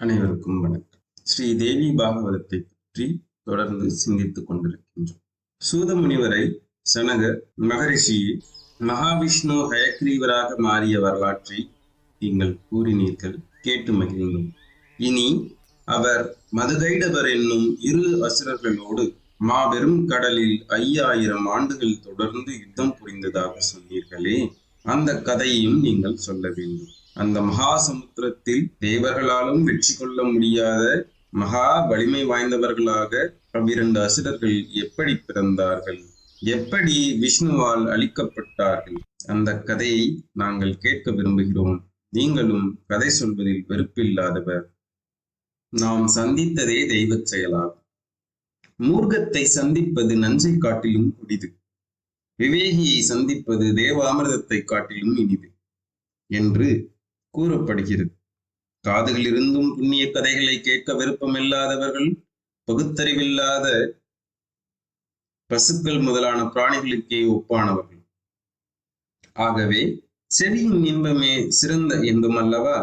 அனைவருக்கும் வணக்கம். ஸ்ரீ தேவி பாகவதத்தை பற்றி தொடர்ந்து சிந்தித்துக் கொண்டிருக்கின்றோம். சூத முனிவரை சனகர் மகரிஷி மகாவிஷ்ணு ஹயக்ரீவராக மாறிய வரலாற்றை நீங்கள் கூறினீர்கள் கேட்டு மகிழ்ந்தோம். இனி அவர் மதுகைடவர் என்னும் இரு அசுரர்களோடு மாபெரும் கடலில் ஐயாயிரம் ஆண்டுகள் தொடர்ந்து யுத்தம் புரிந்ததாக சொன்னீர்களே அந்த கதையையும் நீங்கள் சொல்ல வேண்டும். அந்த மகா சமுத்திரத்தில் தேவர்களாலும் வெற்றி கொள்ள முடியாத மகா வலிமை வாய்ந்தவர்களாக அவ்விரண்டு அசுரர்கள் எப்படி பிறந்தார்கள்? எப்படி விஷ்ணுவால் அழிக்கப்பட்டார்கள்? அந்த கதையை நாங்கள் கேட்க விரும்புகிறோம். நீங்களும் கதை சொல்வதில் வெறுப்பில்லாதவர். நாம் சந்தித்ததே தெய்வச் செயலாகும் மூர்க்கத்தை சந்திப்பது நஞ்சை காட்டிலும் கொடிது விவேகியை சந்திப்பது தேவாமிர்தத்தை காட்டிலும் இனிது. என்று கூறப்படுகிறது. காதுகளிலிருந்தும் புண்ணிய கதைகளை கேட்க விருப்பமில்லாதவர்கள் பகுத்தறிவில்லாத பசுக்கள் முதலான பிராணிகளுக்கே ஒப்பானவர்கள். ஆகவே செவியின் இன்பமே சிறந்த இன்பம் அல்லவா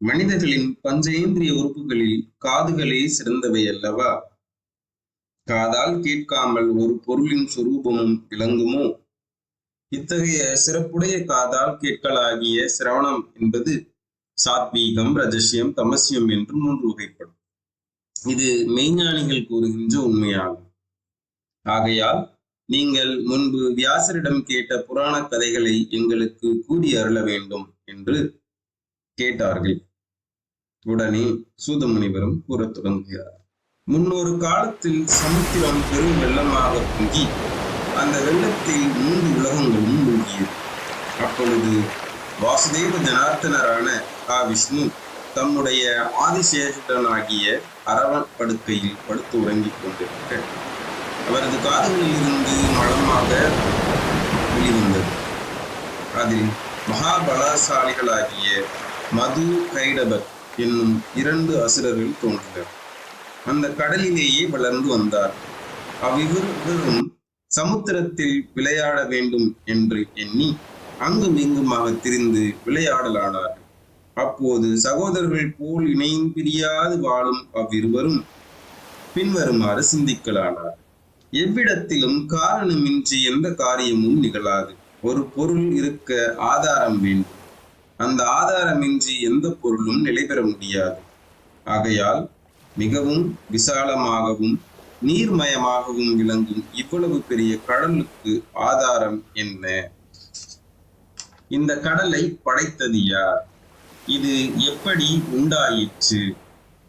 மனிதர்களின் பஞ்சேந்திரிய உறுப்புகளில் காதுகளே சிறந்தவை அல்லவா? காதால் கேட்காமல் ஒரு பொருளின் சுரூபமும் விளங்குமோ? இத்தகைய சிறப்புடைய காதால் கேட்கலாகிய சிரவணம் என்பது சாத்வீகம் ரஜசியம் தமசியம் என்று மூன்று வகைப்படும். இது மெய்ஞானிகள் கூறுகின்ற உண்மையாகும். ஆகையால் நீங்கள் முன்பு வியாசரிடம் கேட்ட புராண கதைகளை எங்களுக்கு கூறி அருள வேண்டும் என்று கேட்டார்கள். உடனே சூதமுனிவரும் கூறத் தொடங்குகிறார். முன்னொரு காலத்தில் சமுத்திரம் பெரும் வெள்ளமாக பொங்கி அந்த வெள்ளத்தில் மூன்று உலகங்களும் மூழ்கியது அப்பொழுது வாசுதேவ ஜனார்த்தனரான ஆ விஷ்ணு தம்முடைய ஆதிசேஷனாகிய அரவண் படுக்கையில் படுத்து உறங்கிக் கொண்டிருக்க அவரது காதுகளில் இருந்து மலமாக வெளிவந்தது. அதில் மகாபலசாலிகளாகிய மது கைடபர் என்னும் இரண்டு அசுரர்கள் தோன்றினர். அந்த கடலிலேயே வளர்ந்து வந்தார். அவ்விவரும் சமுத்திரத்தில் விளையாட வேண்டும் என்று எண்ணி அங்கும் இங்குமாக திரிந்து விளையாடலானார்கள் அப்போது சகோதரர்கள் போல் இணையும் பிரியாது வாழும் அவ்விருவரும் பின்வருமாறு சிந்திக்கலானார். எவ்விடத்திலும் காரணமின்றி எந்த காரியமும் நிகழாது. ஒரு பொருள் இருக்க ஆதாரம் வேண்டும். அந்த ஆதாரமின்றி எந்த பொருளும் நிலை பெற முடியாது. ஆகையால் மிகவும் விசாலமாகவும் நீர்மயமாகவும் விளங்கும் இவ்வளவு பெரிய கடலுக்கு ஆதாரம் என்ன? இந்த கடலை படைத்தது யார்? இது எப்படி உண்டாயிற்று?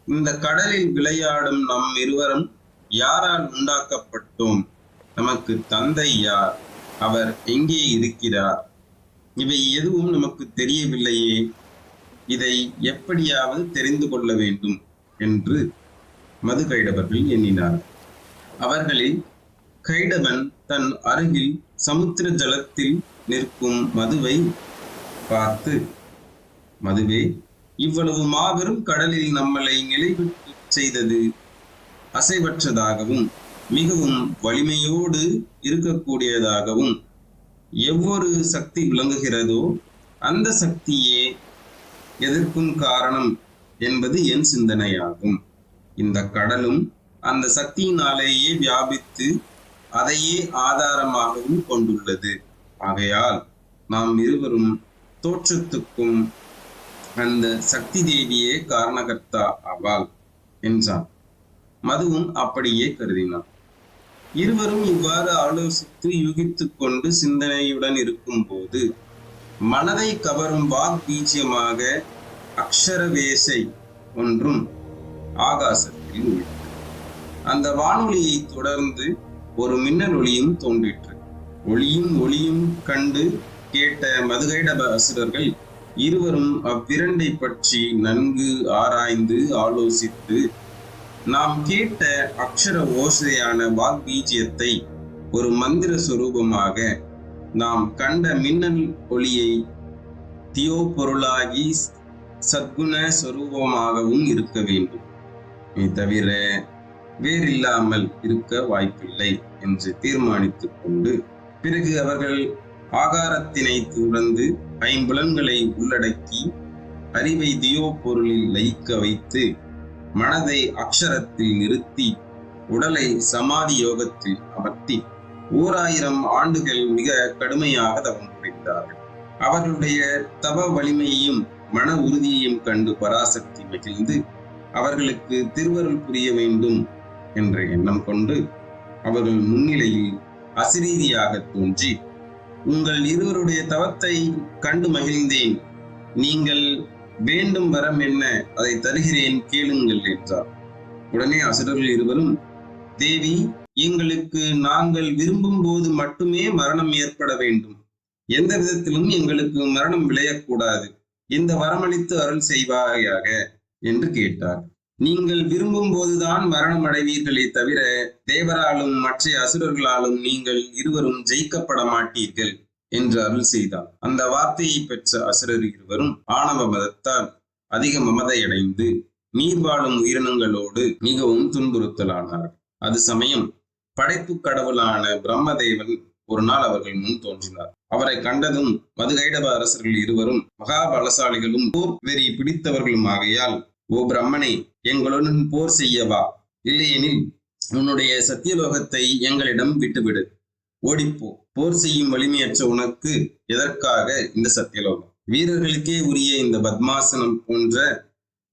இந்த கடலில் விளையாடும் நம் இருவரும் யாரால் உண்டாக்கப்பட்டோம்? நமக்கு தந்தை யார்? அவர் எங்கே இருக்கிறார்? இவை எதுவும் நமக்கு தெரியவில்லையே. இதை எப்படியாவது தெரிந்து கொள்ள வேண்டும் என்று மது கைடவர்கள் எண்ணினார் அவர்களில் கைடவன் தன் அருகில் சமுத்திர ஜலத்தில் நிற்கும் மதுவை பார்த்து மதுவே இவ்வளவு மாபெரும் கடலில் நம்மளை நிலைவிட்டு செய்தது அசைவற்றதாகவும் மிகவும் வலிமையோடு இருக்கக்கூடியதாகவும் எவ்வொரு சக்தி விளங்குகிறதோ அந்த சக்தியே எதற்கும் காரணம் என்பது என் சிந்தனையாகும். இந்த கடலும் அந்த சக்தியினாலேயே வியாபித்து அதையே ஆதாரமாகவும் கொண்டுள்ளது. ஆகையால் நாம் இருவரும் தோற்றத்துக்கும் அந்த சக்தி தேவியே காரணகர்த்தா ஆவாள் என்றான். மதுவும் அப்படியே கருதினான். இருவரும் இவ்வாறு ஆலோசித்து யூகித்து கொண்டு சிந்தனையுடன் இருக்கும்போது மனதை கவரும் வாக் பீஜியமாக அக்ஷரவேசை ஒன்றும் ஆகாசத்தில் உள்ளது. அந்த வானொலியை தொடர்ந்து ஒரு மின்னல் ஒளியும் தோன்றிற்று. ஒளியும் ஒளியும் கண்டு கேட்ட மதுகைடப அசுரர்கள் இருவரும் அவ்விரண்டை பற்றி நன்கு ஆராய்ந்து ஆலோசித்து நாம் கேட்ட அக்ஷர ஓசையான வாக்பீஜியத்தை ஒரு மந்திர சுரூபமாக நாம் கண்ட மின்னல் ஒளியை தியோ பொருளாகி சத்குண சுரூபமாகவும் இருக்க வேண்டும் தவிர வேறில்லாமல் இருக்க வாய்ப்பில்லை என்று தீர்மானித்துக் கொண்டு பிறகு அவர்கள் ஆகாரத்தினை துறந்து ஐம்புலன்களை உள்ளடக்கி அறிவை தியோ பொருளில் லயிக்க வைத்து மனதை அக்ஷரத்தில் நிறுத்தி உடலை சமாதி யோகத்தில் அமர்த்தி ஓராயிரம் ஆண்டுகள் மிக கடுமையாக தவம் புரிந்தார்கள். அவர்களுடைய தவ வலிமையையும் மன உறுதியையும் கண்டு பராசக்தி மகிழ்ந்து அவர்களுக்கு திருவருள் புரிய வேண்டும் என்ற எண்ணம் கொண்டு அவர்கள் முன்னிலையில் அசிரீதியாக தோன்றி உங்கள் இருவருடைய தவத்தை கண்டு மகிழ்ந்தேன். நீங்கள் வேண்டும் வரம் என்ன? அதை தருகிறேன் கேளுங்கள் என்றார். உடனே அசுரர்கள் இருவரும் தேவி எங்களுக்கு நாங்கள் விரும்பும் போது மட்டுமே மரணம் ஏற்பட வேண்டும். எந்த விதத்திலும் எங்களுக்கு மரணம் விளையக்கூடாது. இந்த வரமளித்து அருள் செய்வாயாக என்று கேட்டார். நீங்கள் விரும்பும் போதுதான் மரணம் அடைவீர்களே தவிர தேவராலும் மற்ற அசுரர்களாலும் நீங்கள் இருவரும் ஜெயிக்கப்பட மாட்டீர்கள் என்று அருள் செய்தார். அந்த வார்த்தையை பெற்ற அசுரர் இருவரும் ஆணவ மதத்தால் அதிக மமதையடைந்து நீர் வாழும் உயிரினங்களோடு மிகவும் துன்புறுத்தலானார் அது சமயம் படைப்பு கடவுளான பிரம்மதேவன் ஒரு நாள் அவர்கள் முன் தோன்றினார். அவரை கண்டதும் மதுகைடப அரசர்கள் இருவரும் மகாபலசாலிகளும் போர் வெறி பிடித்தவர்களும் ஆகையால் ஓ பிரம்மனே எங்களுடன் போர் செய்யவா இல்லையெனில் உன்னுடைய சத்தியலோகத்தை எங்களிடம் விட்டுவிடு. ஓடிப்போ. போர் செய்யும் வலிமையற்ற உனக்கு எதற்காக இந்த சத்தியலோகம்? வீரர்களுக்கே உரிய இந்த பத்மாசனம் போன்ற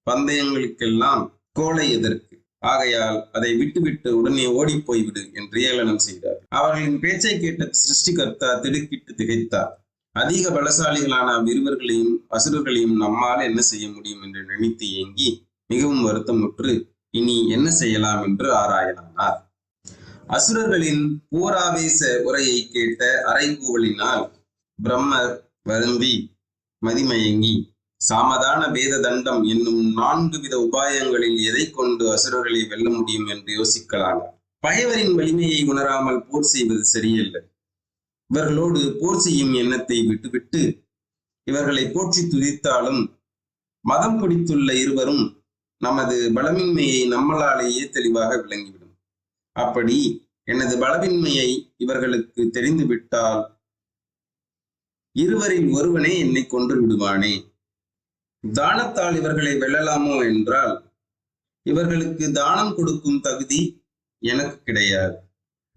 பந்தயங்களுக்கெல்லாம் கோலை எதற்கு? ஆகையால் அதை விட்டுவிட்டு உடனே ஓடி போய்விடு என்று ஏளனம் செய்தார். அவர்களின் பேச்சை கேட்ட சிருஷ்டிகர்த்தா திடுக்கிட்டு திகைத்தார். அதிக பலசாலிகளான அவ்விருவர்களையும் அசுரர்களையும் நம்மால் என்ன செய்ய முடியும் என்று நினைத்து ஏங்கி மிகவும் வருத்தமுற்று இனி என்ன செய்யலாம் என்று ஆராயலானார். அசுரர்களின் போராவேச உரையை கேட்ட அரைகூவலினால் பிரம்மர் வருந்தி மதிமயங்கி சாமதான வேத தண்டம் என்னும் நான்கு வித உபாயங்களில் எதை கொண்டு அசுரர்களை வெல்ல முடியும் என்று யோசிக்கலாம். பகைவரின் வலிமையை உணராமல் போர் செய்வது சரியல்ல. இவர்களோடு போர் செய்யும் எண்ணத்தை விட்டுவிட்டு இவர்களை போற்றி துதித்தாலும் மதம் பிடித்துள்ள இருவரும் நமது பலமின்மையை நம்மளாலேயே தெளிவாக விளங்கிவிடும். அப்படி எனது பலவின்மையை இவர்களுக்கு தெரிந்து விட்டால் இருவரில் ஒருவனே என்னை கொன்று விடுவானே. தானத்தால் இவர்களை வெல்லலாமோ என்றால் இவர்களுக்கு தானம் கொடுக்கும் தகுதி எனக்கு கிடையாது.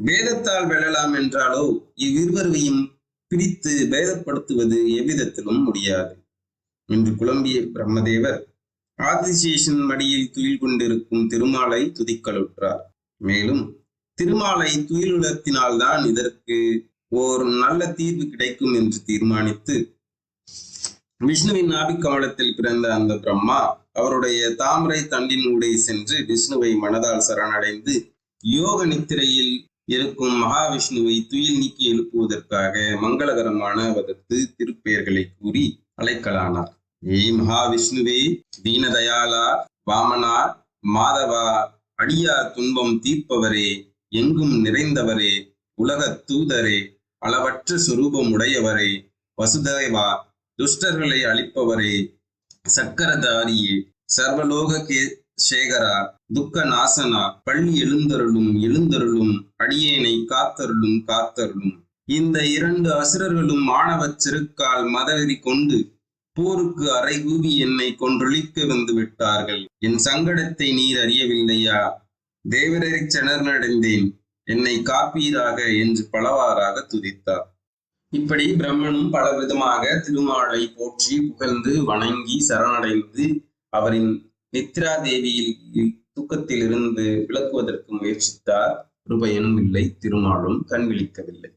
வேதத்தால் வெல்லலாம் என்றாலோ இவ்விருவரையும் பிரித்து பேதப்படுத்துவது எவ்விதத்திலும் முடியாது. என்று குழம்பிய பிரம்மதேவர் ஆதிசேஷன் மடியில் துயில் கொண்டிருக்கும் திருமாலை துதிக்கலுற்றார். மேலும் திருமாலை துயிலுலத்தினால்தான் இதற்கு ஓர் நல்ல தீர்வு கிடைக்கும் என்று தீர்மானித்து விஷ்ணுவின் நாபிக்கமலத்தில் பிறந்த அந்த பிரம்மா அவருடைய தாமரை தண்டின் ஊடே சென்று விஷ்ணுவை மனதால் சரணடைந்து யோக நித்திரையில் இருக்கும் மகாவிஷ்ணுவை துயில் நீக்கி எழுப்புவதற்காக மங்களகரமான அவதற்கு திருப்பெயர்களை கூறி அழைக்கலானார். ஏய் மகாவிஷ்ணுவே தீனதயாளா வாமனா மாதவா அடியார் துன்பம் தீர்ப்பவரே எங்கும் நிறைந்தவரே உலகத் தூதரே அளவற்ற சுரூபம் உடையவரே வசுதேவா துஷ்டர்களை அழிப்பவரே சக்கரதாரியே சர்வலோக கே சேகரா துக்க நாசனா பள்ளி எழுந்தருளும் எழுந்தருளும் அடியேனை காத்தருளும் காத்தருளும். இந்த இரண்டு அசுரர்களும் மாணவச் செருக்கால் மதவெறி கொண்டு போருக்கு அறைகூவி என்னை கொன்றொழிக்க வந்து விட்டார்கள். என் சங்கடத்தை நீர் அறியவில்லையா? தேவரரை செணர்நடைந்தேன் என்னை காப்பீராக என்று பலவாறாக துதித்தார். இப்படி பிரம்மனும் பல விதமாக திருமாலை போற்றி புகழ்ந்து வணங்கி சரணடைந்து அவரின் நித்ரா தேவியில் தூக்கத்திலிருந்து விளக்குவதற்கு முயற்சித்தார். ஒரு பயனும் இல்லை திருமாலும் கண் விழிக்கவில்லை.